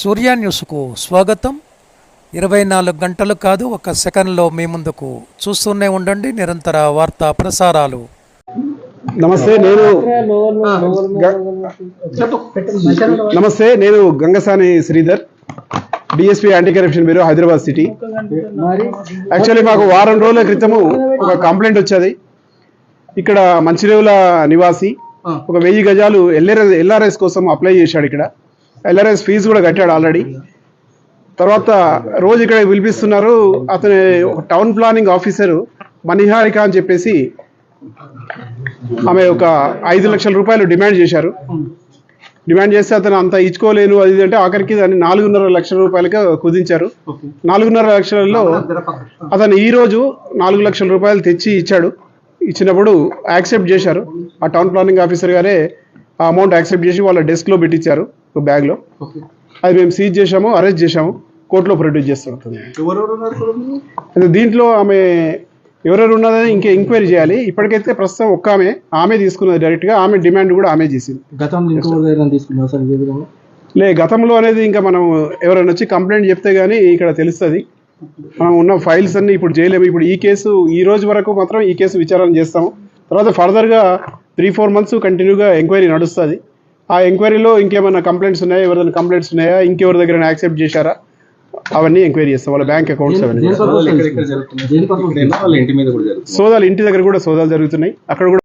సూర్య న్యూస్కు స్వాగతం. ఇరవై నాలుగు గంటలు కాదు ఒక సెకండ్లో మీ ముందుకు చూస్తూనే ఉండండి. నిరంతర వార్తా ప్రసారాలు. నమస్తే నేను నమస్తే నేను Gangasani Sridhar DSP anti corruption bureau Hyderabad city. Actually మాకు వారం రోజుల క్రితము ఒక కంప్లైంట్ వచ్చేది. ఇక్కడ మంచిరేవుల నివాసి ఒక వెయ్యి గజాలు ఎల్ఆర్ఎస్ కోసం అప్లై చేశాడు ఇక్కడ. ఎల్ఆర్ఎస్ ఫీజు కూడా కట్టాడు ఆల్రెడీ. తర్వాత రోజు ఇక్కడ పిలిపిస్తున్నారు. అతని ఒక టౌన్ ప్లానింగ్ ఆఫీసరు మణిహారిక అని చెప్పేసి ఆమె ఒక ఐదు లక్షల రూపాయలు డిమాండ్ చేశారు. డిమాండ్ చేస్తే అతను అంత ఇచ్చుకోలేను అది అంటే ఆఖరికి దాన్ని నాలుగున్నర లక్షల రూపాయలకి కుదించారు. నాలుగున్నర లక్షలలో అతను ఈరోజు నాలుగు లక్షల రూపాయలు తెచ్చి ఇచ్చాడు. ఇచ్చినప్పుడు యాక్సెప్ట్ చేశారు. ఆ టౌన్ ప్లానింగ్ ఆఫీసర్ గారే ఆ అమౌంట్ యాక్సెప్ట్ చేసి వాళ్ళ డెస్క్లో పెట్టించారు. ఒక బ్యాగ్లో. అది మేము సీజ్ చేశాము అరెస్ట్ చేశాము కోర్టులో ప్రొడ్యూస్ చేస్తుంది అయితే దీంట్లో ఆమె ఎవరెవరు ఉన్నదని ఇంకా ఎంక్వైరీ చేయాలి. ఇప్పటికైతే ప్రస్తుతం ఒక్క ఆమె ఆమె తీసుకున్నది డైరెక్ట్గా ఆమె డిమాండ్ కూడా ఆమె చేసింది. గతంలో లే గతంలో అనేది ఇంకా మనం ఎవరైనా వచ్చి కంప్లైంట్ చెప్తే గానీ ఇక్కడ తెలుస్తుంది. మనం ఉన్న ఫైల్స్ అన్ని ఇప్పుడు చేయలేము ఇప్పుడు ఈ కేసు ఈ రోజు వరకు మాత్రం ఈ కేసు విచారణ చేస్తాము. తర్వాత ఫర్దర్గా త్రీ ఫోర్ మంత్స్ కంటిన్యూగా ఎంక్వైరీ నడుస్తుంది. ఆ ఎంక్వైరీలో ఇంకేమైనా కంప్లైంట్స్ ఉన్నాయా? ఎవరైనా కంప్లైంట్స్ ఉన్నాయా? ఇంకెవరి దగ్గర యాక్సెప్ట్ చేశారా? అవన్నీ ఎంక్వైరీ చేస్తాం. వాళ్ళ బ్యాంక్ అకౌంట్స్ అవన్నీ సోదాలు ఇంటి దగ్గర కూడా సోదాలు జరుగుతున్నాయి. అక్కడ కూడా